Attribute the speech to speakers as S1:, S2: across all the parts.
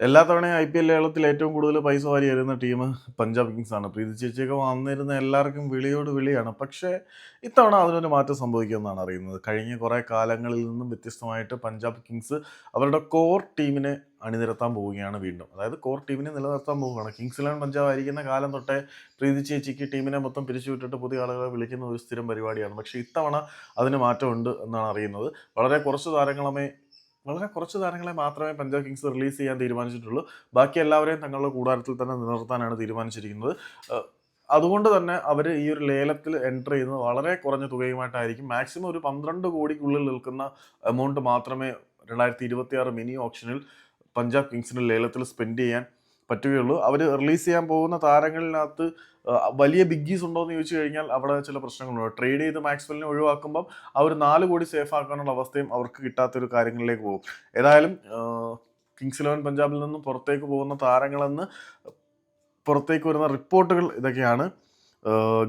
S1: എല്ലാ തവണയും I P L കേരളത്തിൽ ഏറ്റവും കൂടുതൽ പൈസ വാരി വരുന്ന ടീം പഞ്ചാബ് കിങ്സ് ആണ്. പ്രീതി ചേച്ചിയൊക്കെ വന്നിരുന്ന എല്ലാവർക്കും വിളിയോട് വിളിയാണ്. പക്ഷേ ഇത്തവണ അതിനൊരു മാറ്റം സംഭവിക്കുമെന്നാണ് അറിയുന്നത്. കഴിഞ്ഞ കുറേ കാലങ്ങളിൽ നിന്നും വ്യത്യസ്തമായിട്ട് പഞ്ചാബ് കിങ്സ് അവരുടെ കോർ ടീമിനെ അണിനിരത്താൻ പോവുകയാണ് വീണ്ടും. അതായത് കോർ ടീമിനെ നിലനിർത്താൻ പോവുകയാണ്. കിങ്സ് ഇലവൻ പഞ്ചാബ് ആയിരിക്കുന്ന കാലം തൊട്ടേ പ്രീതി ചേച്ചിക്ക് ടീമിനെ മൊത്തം പിരിച്ചുവിട്ടിട്ട് പുതിയ ആളുകളെ വിളിക്കുന്ന ഒരു സ്ഥിരം പരിപാടിയാണ്. പക്ഷേ ഇത്തവണ അതിന് മാറ്റമുണ്ട് എന്നാണ് അറിയുന്നത്. വളരെ കുറച്ച് താരങ്ങളമേ വളരെ കുറച്ച് താരങ്ങളെ മാത്രമേ പഞ്ചാബ് കിങ്സ് റിലീസ് ചെയ്യാൻ തീരുമാനിച്ചിട്ടുള്ളൂ. ബാക്കി എല്ലാവരെയും തങ്ങളുടെ കൂടാരത്തിൽ തന്നെ നിലനിർത്താനാണ് തീരുമാനിച്ചിരിക്കുന്നത്. അതുകൊണ്ട് തന്നെ അവർ ഈ ഒരു ലേലത്തിൽ എന്റർ ചെയ്യുന്നത് വളരെ കുറഞ്ഞ തുകയുമായിട്ടായിരിക്കും. മാക്സിമം ഒരു പന്ത്രണ്ട് കോടിക്കുള്ളിൽ നിൽക്കുന്ന എമൗണ്ട് മാത്രമേ രണ്ടായിരത്തി ഇരുപത്തി ആറ് മിനി ഓപ്ഷനിൽ പഞ്ചാബ് കിങ്സിന് ലേലത്തിൽ സ്പെൻഡ് ചെയ്യാൻ പറ്റുകയുള്ളൂ. അവർ റിലീസ് ചെയ്യാൻ പോകുന്ന താരങ്ങളിനകത്ത് വലിയ ബിഗ്ഗീസ് ഉണ്ടോ എന്ന് ചോദിച്ചു കഴിഞ്ഞാൽ അവിടെ ചില പ്രശ്നങ്ങളുണ്ട്. ട്രേഡ് ചെയ്ത് മാക്സ്വെലിനെ ഒഴിവാക്കുമ്പം അവർ നാല് കോടി സേഫ് ആക്കാനുള്ള അവസ്ഥയും അവർക്ക് കിട്ടാത്തൊരു കാര്യങ്ങളിലേക്ക് പോകും. ഏതായാലും കിങ്സ് ഇലവൻ പഞ്ചാബിൽ നിന്നും പുറത്തേക്ക് പോകുന്ന താരങ്ങളെന്ന് പുറത്തേക്ക് വരുന്ന റിപ്പോർട്ടുകൾ ഇതൊക്കെയാണ്.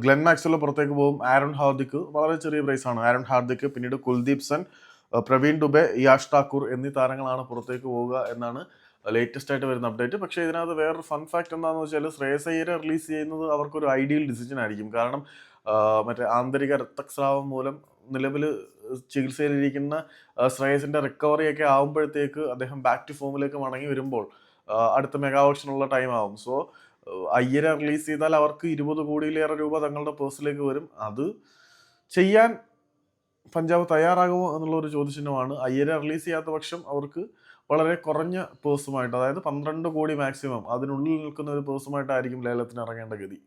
S1: ഗ്ലെൻ മാക്സ്വെൽ പുറത്തേക്ക് പോകും. ആരോൺ ഹാർദിക്ക് വളരെ ചെറിയ പ്രൈസാണ് ആരോൺ ഹാർദിക്ക് പിന്നീട് കുൽദീപ് സെൻ പ്രവീൺ ഡുബെ യാഷ് ഠാക്കൂർ എന്നീ താരങ്ങളാണ് പുറത്തേക്ക് പോവുക എന്നാണ് ലേറ്റസ്റ്റ് ആയിട്ട് വരുന്ന അപ്ഡേറ്റ് പക്ഷേ ഇതിനകത്ത് വേറൊരു ഫൺ ഫാക്ട് എന്താണെന്ന് വെച്ചാൽ ശ്രേയസ് റിലീസ് ചെയ്യുന്നത് അവർക്കൊരു ഐഡിയൽ ഡിസിഷൻ ആയിരിക്കും. കാരണം മറ്റേ ആന്തരിക രക്തസ്രാവം മൂലം നിലവിൽ ചികിത്സയിലിരിക്കുന്ന ശ്രേയസിന്റെ ശ്രേയസിന്റെ റിക്കവറി ഒക്കെ ആകുമ്പോഴത്തേക്ക് അദ്ദേഹം ബാക്ക് ടു ഫോമിലേക്ക് മടങ്ങി വരുമ്പോൾ അടുത്ത മെഗാ ഓപ്ഷനുള്ള ടൈം ആവും. സോ അയ്യരെ റിലീസ് ചെയ്താൽ അവർക്ക് ഇരുപത് കോടിയിലേറെ രൂപ തങ്ങളുടെ പേഴ്സിലേക്ക് വരും. അത് ചെയ്യാൻ പഞ്ചാബ് തയ്യാറാകുമോ എന്നുള്ള ഒരു ചോദ്യചിഹ്നമാണ്. അയ്യരെ റിലീസ് ചെയ്യാത്ത പക്ഷം അവർക്ക് വളരെ കുറഞ്ഞ പേഴ്സുമായിട്ട് അതായത് പന്ത്രണ്ട് കോടി മാക്സിമം അതിനുള്ളിൽ നിൽക്കുന്ന ഒരു പേഴ്സുമായിട്ടായിരിക്കും ലേലത്തിന് ഇറങ്ങേണ്ട ഗതി.